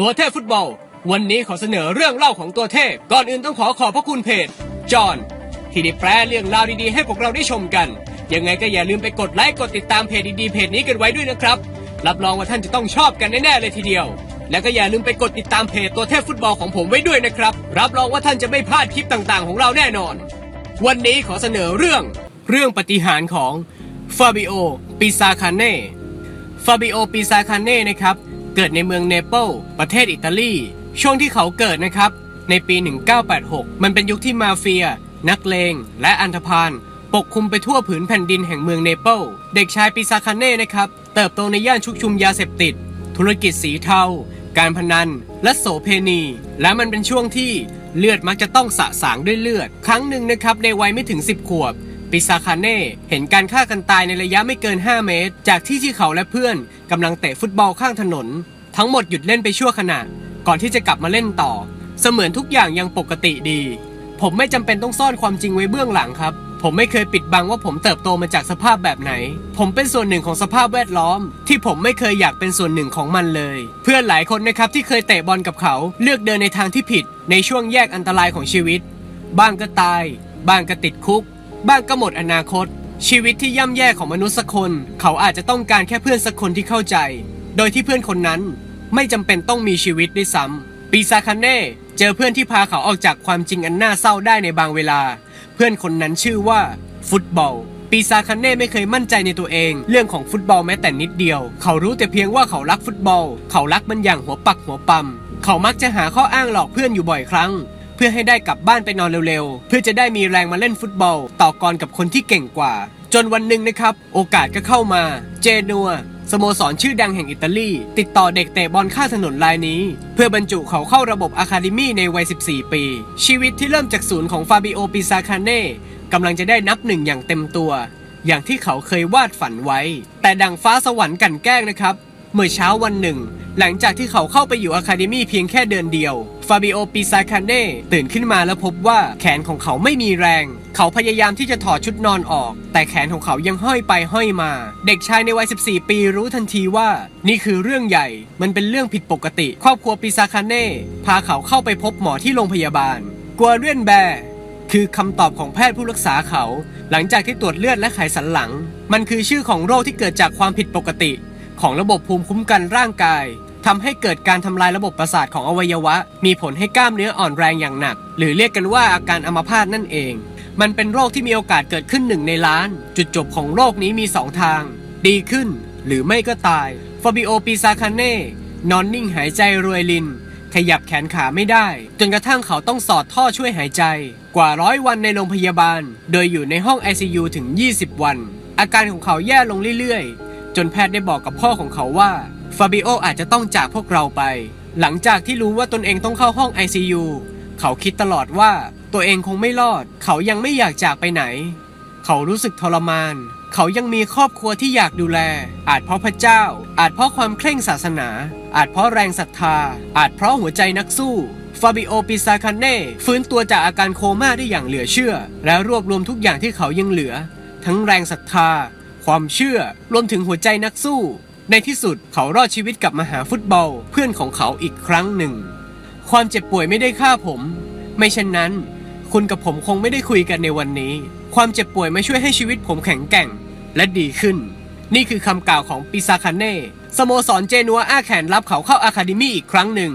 ตัวเทพฟุตบอล วันนี้ขอเสนอเรื่องเล่าของตัวเทพ ก่อนอื่นต้องขอขอบพระคุณเพจจอห์นที่ได้แปลเรื่องราวดีๆ ให้พวกเราได้ชมกัน ยังไงก็อย่าลืมไปกดไลค์กดติดตามเพจดีๆเพจนี้กันไว้ด้วยนะครับ รับรองว่าท่านจะต้องชอบกันแน่ๆเลยทีเดียว และก็อย่าลืมไปกดติดตามเพจตัวเทพฟุตบอลของผมไว้ด้วยนะครับ รับรองว่าท่านจะไม่พลาดคลิปต่างๆ ของเราแน่นอน วันนี้ขอเสนอเรื่องเรื่องปฏิหารของฟาบิโอปิซาคาเน่ฟาบิโอปิซาคาเน่นะครับ เกิดในเมืองเนเปิลประเทศอิตาลี ช่วงที่เขาเกิดนะครับ ในปี 1986 มันเป็นยุคที่มาเฟีย นักเลง และอันธพาลปกคลุมไปทั่วผืนแผ่นดินแห่งเมืองเนเปิลเด็กชายปิซาคาเน่นะครับ เติบโตในย่านชุกชุมยาเสพติด ธุรกิจสีเทา การพนัน และโสเพณี และมันเป็นช่วงที่เลือดมักจะต้องสะสางด้วยเลือด ครั้งหนึ่งนะครับในวัยไม่ถึง 10 ขวบ ปิซาคาเน่เห็นการฆ่ากันตายในระยะไม่เกิน 5 เมตร จากที่ที่เขาและเพื่อนกำลังเตะฟุตบอลข้างถนน ทั้งหมดหยุดเล่นไปชั่วขณะ ก่อนที่จะกลับมาเล่นต่อ เสมือนทุกอย่างยังปกติดี ผมไม่จำเป็นต้องซ่อนความจริงไว้เบื้องหลังครับ ผมไม่เคยปิดบังว่าผมเติบโตมาจากสภาพแบบไหน ผมเป็นส่วนหนึ่งของสภาพแวดล้อม ที่ผมไม่เคยอยากเป็นส่วนหนึ่งของมันเลย เพื่อนหลายคนนะครับที่เคยเตะบอลกับเขาเลือกเดินในทางที่ผิด ในช่วงแยกอันตรายของชีวิต บ้างก็ตาย บ้างก็ติดคุก บ้างก็หมดอนาคต ชีวิตที่ย่ำแย่ของมนุษย์สักคน เขาอาจจะต้องการแค่เพื่อนสักคนที่เข้าใจ โดยที่เพื่อนคนนั้นไม่จำเป็นต้องมีชีวิตด้วยซ้ำปีซาคันเน่เจอเพื่อนที่พาเขาออกจากความจริงอันน่าเศร้าได้ในบางเวลา เพื่อนคนนั้นชื่อว่า ฟุตบอลปีซาคันเน่ไม่เคยมั่นใจในตัวเอง เรื่องของฟุตบอลแม้แต่นิดเดียว เขารู้แต่เพียงว่าเขารักฟุตบอล เขารักมันอย่างหัวปักหัวปั๊มเขามักจะหาข้ออ้างหลอกเพื่อนอยู่บ่อยครั้ง เพื่อให้ได้กลับบ้านไปนอนเร็วๆ เพื่อจะได้มีแรงมาเล่นฟุตบอล ต่อกรกับคนที่เก่งกว่า จนวันหนึ่งนะครับ โอกาสก็เข้ามา เจนัวสโมสรชื่อดังแห่งอิตาลี ติดต่อเด็กเตะบอลข้าถนนรายนี้ เพื่อบรรจุเขาเข้าระบบอะคาเดมี่ในวัย 14 ปี ชีวิตที่เริ่มจากศูนย์ของฟาบิโอปิซาคาเน่กำลังจะได้นับหนึ่งอย่างเต็มตัว อย่างที่เขาเคยวาดฝันไว้ แต่ดังฟ้าสวรรค์กันแกล้งนะครับ เมื่อเช้าวันหนึ่ง หลังจากที่เขาเข้าไปอยู่อะคาเดมี่เพียงแค่เดือนเดียว ฟาบิโอปิซาคาเน่ตื่นขึ้นมาแล้วพบว่าแขนของเขาไม่มีแรง เขาพยายามที่จะถอดชุดนอนออก แต่แขนของเขายังห้อยไปห้อยมา เด็กชายในวัย 14 ปีรู้ทันทีว่า นี่คือเรื่องใหญ่ มันเป็นเรื่องผิดปกติ ครอบครัวปิซาคาเน่พาเขาเข้าไปพบหมอที่โรงพยาบาล กัวเรียนแบร์คือคำตอบของแพทย์ผู้รักษาเขา หลังจากที่ตรวจเลือดและไขสันหลัง มันคือชื่อของโรคที่เกิดจากความผิดปกติ ของระบบภูมิคุ้มกันร่างกายทำให้เกิดการทำลายระบบประสาทของอวัยวะ มีผลให้กล้ามเนื้ออ่อนแรงอย่างหนัก หรือเรียกกันว่าอาการอัมพาตนั่นเอง มันเป็นโรคที่มีโอกาสเกิดขึ้นหนึ่งในล้าน จุดจบของโรคนี้มีสองทาง ดีขึ้น หรือไม่ก็ตายฟาบิโอปิซาคาเน่นอนนิ่งหายใจรวยลิน ขยับแขนขาไม่ได้ จนกระทั่งเขาต้องสอดท่อช่วยหายใจ กว่าร้อยวันในโรงพยาบาล โดยอยู่ในห้อง ICU ถึง 20 วัน อาการของเขาแย่ลงเรื่อยๆ จนแพทย์ได้บอกกับพ่อของเขาว่าฟาบิโออาจจะต้องจากพวกเราไป หลังจากที่รู้ว่าตนเองต้องเข้าห้อง ICU เขาคิดตลอดว่าตัวเองคงไม่รอด เขายังไม่อยากจากไปไหน เขารู้สึกทรมาน เขายังมีครอบครัวที่อยากดูแล อาจเพราะพระเจ้า อาจเพราะความเคร่งศาสนา อาจเพราะแรงศรัทธา อาจเพราะหัวใจนักสู้ฟาบิโอปิซาคันเน่ฟื้นตัวจากอาการโคม่าได้อย่างเหลือเชื่อ และรวบรวมทุกอย่างที่เขายังเหลือ ทั้งแรงศรัทธา ความเชื่อ รวมถึงหัวใจนักสู้ ในที่สุดเขารอดชีวิตกลับมาหาฟุตบอลเพื่อนของเขาอีกครั้งหนึ่ง ความเจ็บป่วยไม่ได้ฆ่าผม ไม่เช่นนั้น คุณกับผมคงไม่ได้คุยกันในวันนี้ ความเจ็บป่วยไม่ช่วยให้ชีวิตผมแข็งแกร่ง และดีขึ้น นี่คือคำกล่าวของปิซาคาเน่สโมสรเจนัวอ้าแขนรับเขาเข้าอะคาเดมี่อีกครั้งหนึ่ง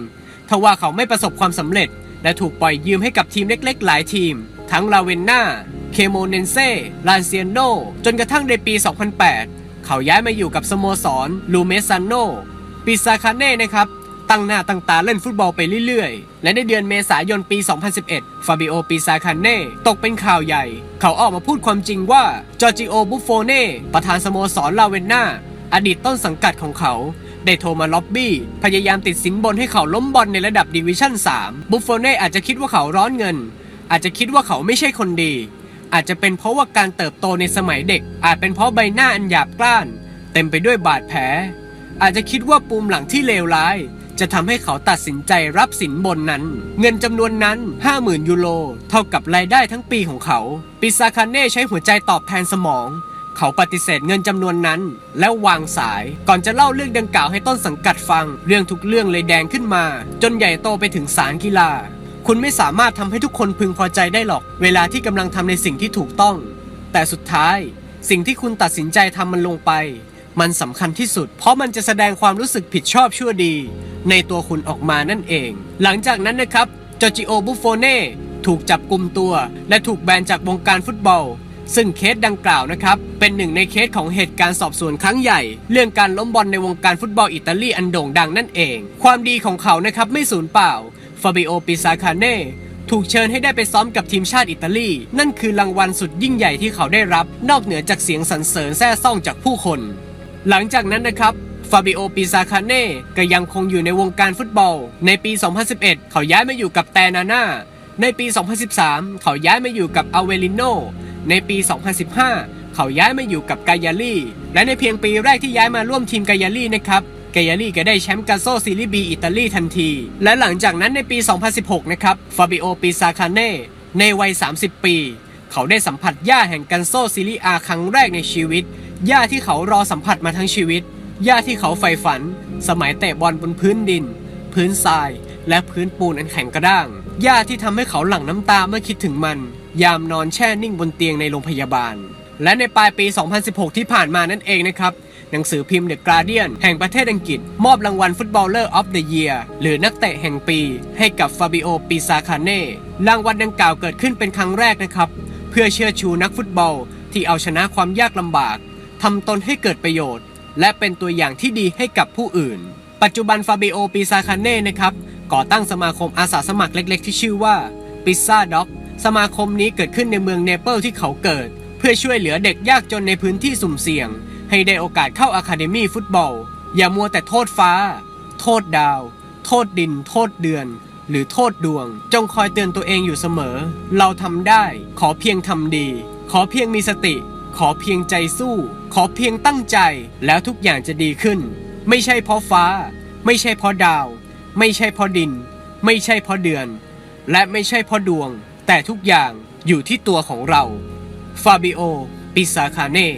ทว่าเขาไม่ประสบความสำเร็จ และถูกปล่อยยืมให้กับทีมเล็กๆ หลายทีม ทั้งลาเวนนา โมเนนเซ่ลานเซียโน จนกระทั่งในปี 2008 เขาย้ายมาอยู่กับสโมสรลูเมซานโนปิซาคาเน่นะครับ ตั้งหน้าตั้งตาเล่นฟุตบอลไปเรื่อยๆ และในเดือนเมษายนปี 2011 ฟาบิโอปิซาคานเน่ตกเป็นข่าวใหญ่ เขาออกมาพูดความจริงว่าจอร์จิโอบุฟโฟเน่ประธานสโมสรลาเวนนาอดีตต้นสังกัดของเขา ได้โทรมาล็อบบี้ พยายามติดสินบนให้เขาล้มบอลในระดับดิวิชั่น 3 บุฟโฟเน่อาจจะคิดว่าเขาร้อนเงิน อาจจะคิดว่าเขาไม่ใช่คนดี อาจจะเป็นเพราะว่าการเติบโตในสมัยเด็ก อาจเป็นเพราะใบหน้าอันหยาบกร้าน เต็มไปด้วยบาดแผล อาจจะคิดว่าปูมหลังที่เลวร้าย จะทำให้เขาตัดสินใจรับสินบนนั้น เงินจำนวนนั้น 50,000 ยูโรเท่ากับรายได้ทั้งปีของเขา ปิซาคาเน่ใช้หัวใจตอบแทนสมอง เขาปฏิเสธเงินจำนวนนั้น แล้ววางสายก่อนจะเล่าเรื่องดังกล่าวให้ต้นสังกัดฟัง เรื่องทุกเรื่องเลยแดงขึ้นมา จนใหญ่โตไปถึงศาลกีฬา คุณไม่สามารถทำให้ทุกคนพึงพอใจได้หรอก เวลาที่กำลังทำในสิ่งที่ถูกต้อง แต่สุดท้ายสิ่งที่คุณตัดสินใจทำมันลงไป มันสำคัญที่สุด เพราะมันจะแสดงความรู้สึกผิดชอบชั่วดี ในตัวคุณออกมานั่นเอง หลังจากนั้นนะครับจอจิโอบุฟโฟเน่ถูกจับกลุ่มตัว และถูกแบนจากวงการฟุตบอล ซึ่งเคสดังกล่าวนะครับ เป็นหนึ่งในเคสของเหตุการณ์สอบสวนครั้งใหญ่ เรื่องการล้มบอลในวงการฟุตบอลอิตาลีอันโด่งดังนั่นเอง ความดีของเขานะครับไม่สูญเปล่า ฟาบิโอปิซาคาเน่ถูกเชิญให้ได้ไปซ้อมกับทีมชาติอิตาลี นั่นคือรางวัลสุดยิ่งใหญ่ที่เขาได้รับ นอกเหนือจากเสียงสรรเสริญแซ่ซ่องจากผู้คน หลังจากนั้นนะครับฟาบิโอปิซาคาเน่ก็ยังคงอยู่ในวงการฟุตบอล ในปี 2011 เขาย้ายมาอยู่กับแตนาน่าในปี 2013 เขาย้ายมาอยู่กับอเวลิโนในปี 2015 เขาย้ายมาอยู่กับกายาลีและในเพียงปีแรกที่ย้ายมาร่วมทีมกายาลีนะครับ กายาลีก็ได้แชมป์กาโซซีรีบีอิตาลีทันที และหลังจากนั้นในปี 2016 นะครับ ฟาบิโอปิซาคาเน่ในวัย 30 ปี เขาได้สัมผัสหญ้าแห่งกันโซซีรีอาครั้งแรกในชีวิตหญ้าที่เขารอสัมผัสมาทั้งชีวิตหญ้าที่เขาใฝ่ฝัน สมัยเตะบอลบนพื้นดิน พื้นทราย และพื้นปูนอันแข็งกระด้างหญ้าที่ทำให้เขาหลั่งน้ำตาเมื่อคิดถึงมัน ยามนอนแช่นิ่งบนเตียงในโรงพยาบาล และในปลายปี 2016 ที่ผ่านมานั่นเองนะครับ หนังสือพิมพ์ The Guardian แห่งประเทศอังกฤษ มอบรางวัล Footballer of the Year หรือนักเตะแห่งปี ให้กับฟาบิโอปิซาคาเน่รางวัลดังกล่าวเกิดขึ้นเป็นครั้งแรกนะครับ เพื่อเชื่อชูนักฟุตบอล ที่เอาชนะความยากลำบากทำตนให้เกิดประโยชน์ และเป็นตัวอย่างที่ดีให้กับผู้อื่น ปัจจุบันฟาบิโอปิซาคาเน่นะครับก่อตั้งสมาคมอาสาสมัครเล็ก ๆ ที่ชื่อว่าปิซซ่าด็อกสมาคมนี้เกิดขึ้นในเมืองเนเปิลที่เขาเกิด เพื่อช่วยเหลือเด็กยากจนในพื้นที่สุ่มเสี่ยง ให้ได้โอกาสเข้าอะคาเดมี่ฟุตบอล อย่ามัวแต่โทษฟ้า โทษดาว โทษดิน โทษเดือน หรือโทษดวง จงคอยเตือนตัวเองอยู่เสมอ เราทำได้ ขอเพียงทำดี ขอเพียงมีสติ ขอเพียงใจสู้ ขอเพียงตั้งใจ แล้วทุกอย่างจะดีขึ้น ไม่ใช่เพราะฟ้า ไม่ใช่เพราะดาว ไม่ใช่เพราะดิน ไม่ใช่เพราะเดือน และไม่ใช่เพราะดวง แต่ทุกอย่างอยู่ที่ตัวของเราฟาบิโอ ปิซาคาเน่